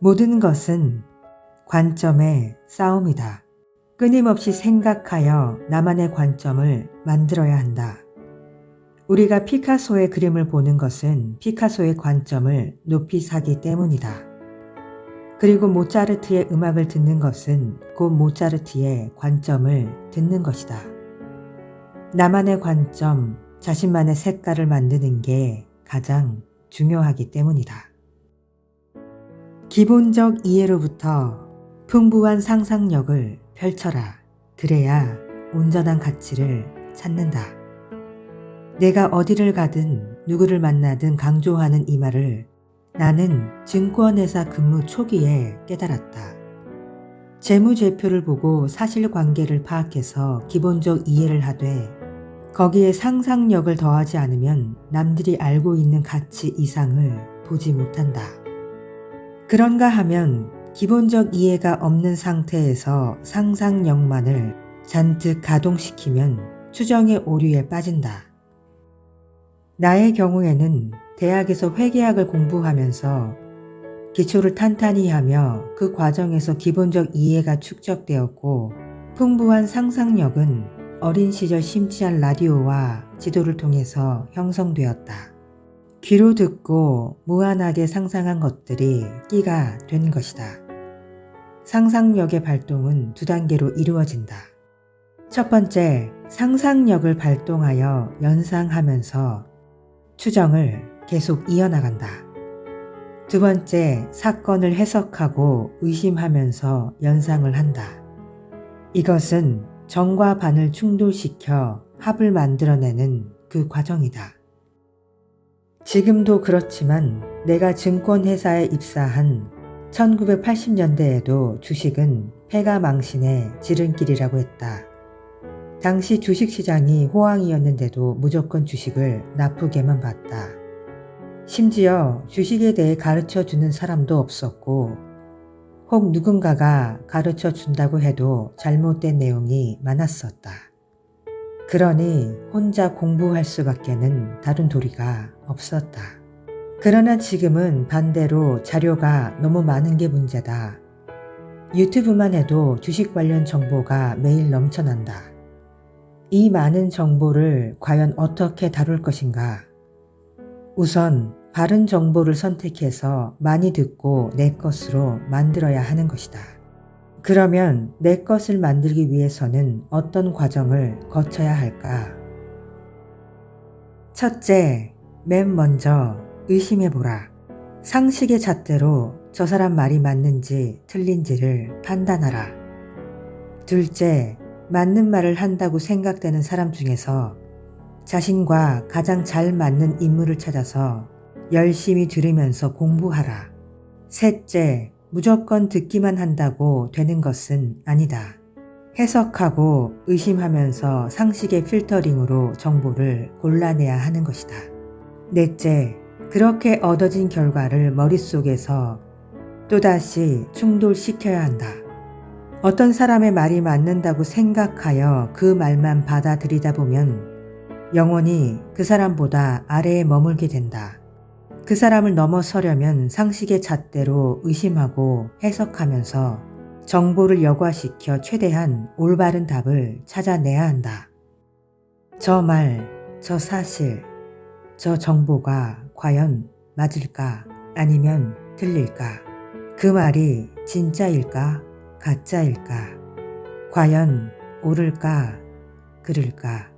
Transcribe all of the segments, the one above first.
모든 것은 관점의 싸움이다. 끊임없이 생각하여 나만의 관점을 만들어야 한다. 우리가 피카소의 그림을 보는 것은 피카소의 관점을 높이 사기 때문이다. 그리고 모차르트의 음악을 듣는 것은 곧 모차르트의 관점을 듣는 것이다. 나만의 관점, 자신만의 색깔을 만드는 게 가장 중요하기 때문이다. 기본적 이해로부터 풍부한 상상력을 펼쳐라. 그래야 온전한 가치를 찾는다. 내가 어디를 가든 누구를 만나든 강조하는 이 말을 나는 증권회사 근무 초기에 깨달았다. 재무제표를 보고 사실관계를 파악해서 기본적 이해를 하되 거기에 상상력을 더하지 않으면 남들이 알고 있는 가치 이상을 보지 못한다. 그런가 하면 기본적 이해가 없는 상태에서 상상력만을 잔뜩 가동시키면 추정의 오류에 빠진다. 나의 경우에는 대학에서 회계학을 공부하면서 기초를 탄탄히 하며 그 과정에서 기본적 이해가 축적되었고 풍부한 상상력은 어린 시절 심취한 라디오와 지도를 통해서 형성되었다. 귀로 듣고 무한하게 상상한 것들이 끼가 된 것이다. 상상력의 발동은 두 단계로 이루어진다. 첫 번째, 상상력을 발동하여 연상하면서 추정을 계속 이어나간다. 두 번째, 사건을 해석하고 의심하면서 연상을 한다. 이것은 정과 반을 충돌시켜 합을 만들어내는 그 과정이다. 지금도 그렇지만 내가 증권회사에 입사한 1980년대에도 주식은 폐가 망신의 지름길이라고 했다. 당시 주식시장이 호황이었는데도 무조건 주식을 나쁘게만 봤다. 심지어 주식에 대해 가르쳐 주는 사람도 없었고, 혹 누군가가 가르쳐 준다고 해도 잘못된 내용이 많았었다. 그러니 혼자 공부할 수밖에는 다른 도리가 없었다. 그러나 지금은 반대로 자료가 너무 많은 게 문제다. 유튜브만 해도 주식 관련 정보가 매일 넘쳐난다. 이 많은 정보를 과연 어떻게 다룰 것인가? 우선 바른 정보를 선택해서 많이 듣고 내 것으로 만들어야 하는 것이다. 그러면 내 것을 만들기 위해서는 어떤 과정을 거쳐야 할까? 첫째, 맨 먼저 의심해보라. 상식의 잣대로 저 사람 말이 맞는지 틀린지를 판단하라. 둘째, 맞는 말을 한다고 생각되는 사람 중에서 자신과 가장 잘 맞는 인물을 찾아서 열심히 들으면서 공부하라. 셋째, 무조건 듣기만 한다고 되는 것은 아니다. 해석하고 의심하면서 상식의 필터링으로 정보를 골라내야 하는 것이다. 넷째, 그렇게 얻어진 결과를 머릿속에서 또다시 충돌시켜야 한다. 어떤 사람의 말이 맞는다고 생각하여 그 말만 받아들이다 보면 영원히 그 사람보다 아래에 머물게 된다. 그 사람을 넘어서려면 상식의 잣대로 의심하고 해석하면서 정보를 여과시켜 최대한 올바른 답을 찾아내야 한다. 저 말, 저 사실, 저 정보가 과연 맞을까 아니면 틀릴까? 그 말이 진짜일까 가짜일까? 과연 옳을까 그를까?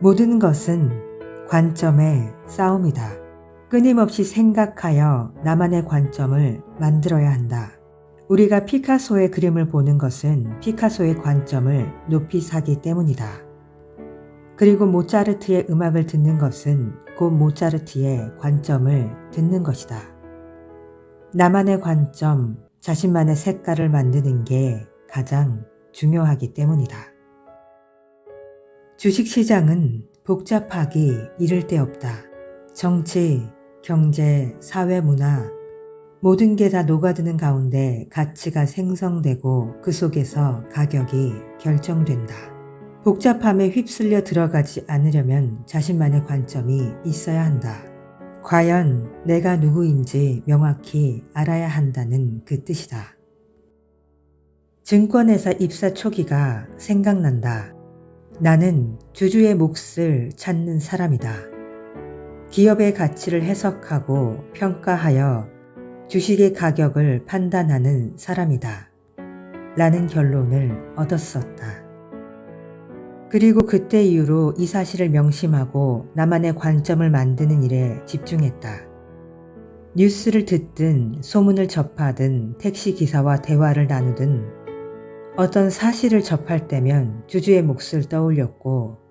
모든 것은 관점의 싸움이다. 끊임없이 생각하여 나만의 관점을 만들어야 한다. 우리가 피카소의 그림을 보는 것은 피카소의 관점을 높이 사기 때문이다. 그리고 모차르트의 음악을 듣는 것은 곧 모차르트의 관점을 듣는 것이다. 나만의 관점, 자신만의 색깔을 만드는 게 가장 중요하기 때문이다. 주식 시장은 복잡하기 이를 데 없다. 정치, 경제, 사회, 문화, 모든 게 다 녹아드는 가운데 가치가 생성되고 그 속에서 가격이 결정된다. 복잡함에 휩쓸려 들어가지 않으려면 자신만의 관점이 있어야 한다. 과연 내가 누구인지 명확히 알아야 한다는 그 뜻이다. 증권회사 입사 초기가 생각난다. 나는 주주의 몫을 찾는 사람이다. 기업의 가치를 해석하고 평가하여 주식의 가격을 판단하는 사람이다. 라는 결론을 얻었었다. 그리고 그때 이후로 이 사실을 명심하고 나만의 관점을 만드는 일에 집중했다. 뉴스를 듣든 소문을 접하든 택시 기사와 대화를 나누든 어떤 사실을 접할 때면 주주의 몫을 떠올렸고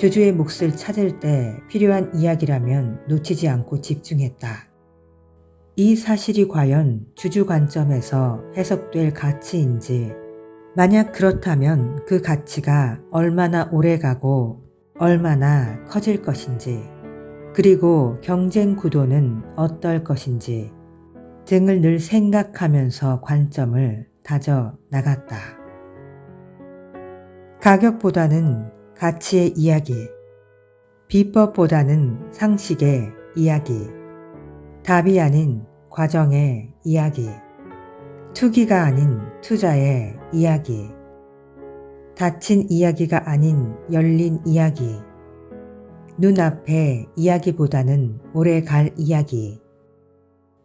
주주의 몫을 찾을 때 필요한 이야기라면 놓치지 않고 집중했다. 이 사실이 과연 주주 관점에서 해석될 가치인지 만약 그렇다면 그 가치가 얼마나 오래 가고 얼마나 커질 것인지, 그리고 경쟁 구도는 어떨 것인지 등을 늘 생각하면서 관점을 다져 나갔다. 가격보다는 가치의 이야기, 비법보다는 상식의 이야기, 답이 아닌 과정의 이야기. 투기가 아닌 투자의 이야기. 닫힌 이야기가 아닌 열린 이야기. 눈앞의 이야기보다는 오래 갈 이야기.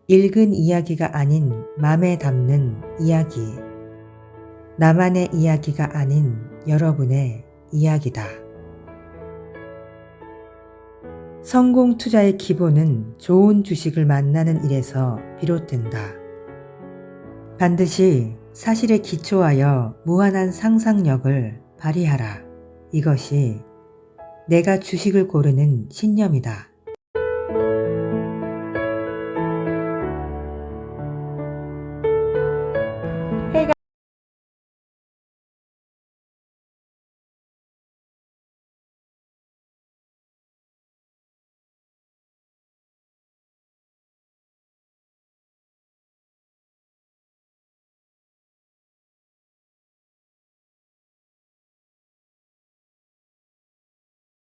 읽은 이야기가 아닌 맘에 담는 이야기. 나만의 이야기가 아닌 여러분의 이야기다. 성공 투자의 기본은 좋은 주식을 만나는 일에서 비롯된다. 반드시 사실에 기초하여 무한한 상상력을 발휘하라. 이것이 내가 주식을 고르는 신념이다.